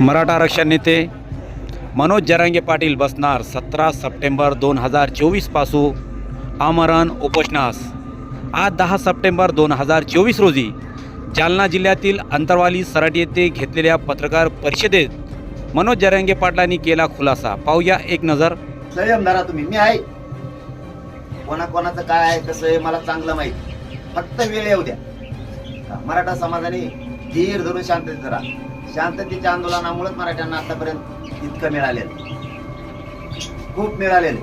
मराठा आरक्षण नेते मनोज जरांगे पाटील बसणार सतरा सप्टेंबर दोन हजार चोवीसपासून आमरण उपोषणास. आज दहा सप्टेंबर दोन हजार चोवीस रोजी जालना जिल्ह्यातील अंतरवाली सराट येथे घेतलेल्या पत्रकार परिषदेत मनोज जरांगे पाटलांनी केला खुलासा. पाहूया एक नजर. संयम धरा तुम्ही. मी आहे. कोणाकोणाचं काय आहे कसं आहे मला चांगलं माहीत. फक्त वेळ येऊ द्या. मराठा समाजाने धीर धरून शांततेत राहा शांततेच्या आंदोलनामुळेच मराठ्यांना आतापर्यंत इतकं मिळालेलं खूप मिळालेलं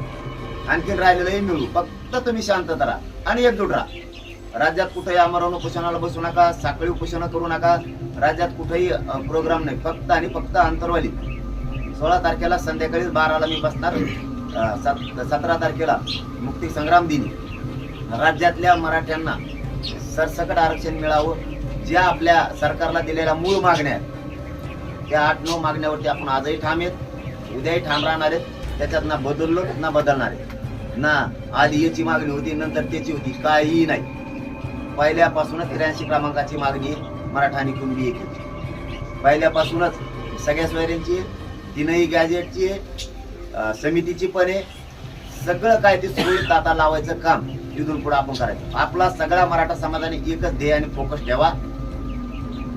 आणखीन राहिलेलंही मिळू. फक्त तुम्ही शांतता राहा आणि एकजूट राहा. राज्यात कुठेही आमरण उपोषणाला बसू नका साखळी उपोषण करू नका. राज्यात कुठेही प्रोग्राम नाही. फक्त आणि फक्त अंतरवाली. सोळा तारखेला संध्याकाळी बाराला मी बसणार. सतरा तारखेला मुक्ती संग्राम दिनी. राज्यातल्या मराठ्यांना सरसकट आरक्षण मिळावं. ज्या आपल्या सरकारला दिलेल्या मूळ मागण्या आहेत त्या आठ नऊ मागण्यावरती आपण आजही ठाम आहेत उद्याही ठाम राहणार आहेत त्याच्यात ना बदललो ना बदलणार आहे ना आधी याची मागणी होती नंतर त्याची होती काहीही नाही. पहिल्यापासूनच त्र्याऐंशी क्रमांकाची मागणी मराठा आणि कुणबी एक पहिल्यापासूनच सगळ्या सोयऱ्यांची तीनही गॅजेटची समितीची पण आहे. सगळं काय ते सुरळीत आता लावायचं काम इथून पुढे आपण करायचं. आपला सगळा मराठा समाजाने एकच ध्येय आणि फोकस ठेवा.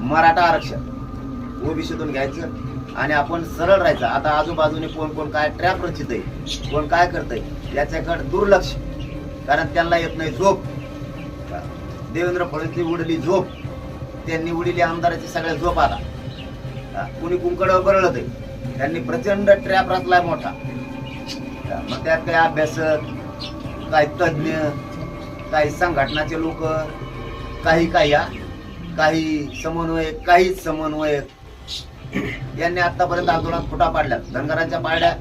मराठा आरक्षण. ओबीसीतून घ्यायचं आणि आपण सरळ राहायचं. आता आजूबाजूने कोण कोण काय ट्रॅप रचित आहे कोण काय करतंय याच्याकडे दुर्लक्ष. कारण त्यांना येत नाही झोप. देवेंद्र फडणवीसची उडली झोप. त्यांनी उडली आमदाराची सगळ्या झोप आला कुणी कुंकड बरळत आहे त्यांनी प्रचंड ट्रॅप रचलाय मोठा. मग त्यात काही अभ्यासक काही तज्ज्ञ काही संघटनाचे लोक काही काही या काही समन्वयक काहीच समन्वयक यांनी आतापर्यंत आंदोलनात फुटा पाडल्या. धनगरांच्या पाडल्या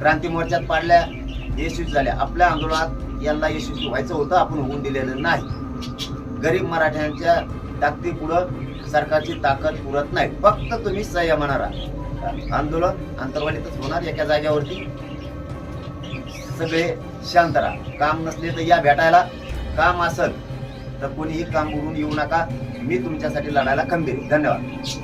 क्रांती मोर्चात पाडल्या यशस्वी झाल्या. आपल्या आंदोलनात यांना यशस्वी व्हायचं होतं आपण होऊन दिलेलं नाही. गरीब मराठ्यांच्या ताकदी पुढं सरकारची ताकद पुरत नाही. फक्त तुम्ही संयमानं राहा. आंदोलन अंतर्वालीतच होणार एका जागेवरती. सगळे शांत राहा. काम नसले तर या भेटायला काम असल. तर कोणीही काम करून येऊ नका. मी तुमच्यासाठी लढायला खंबीर धन्यवाद.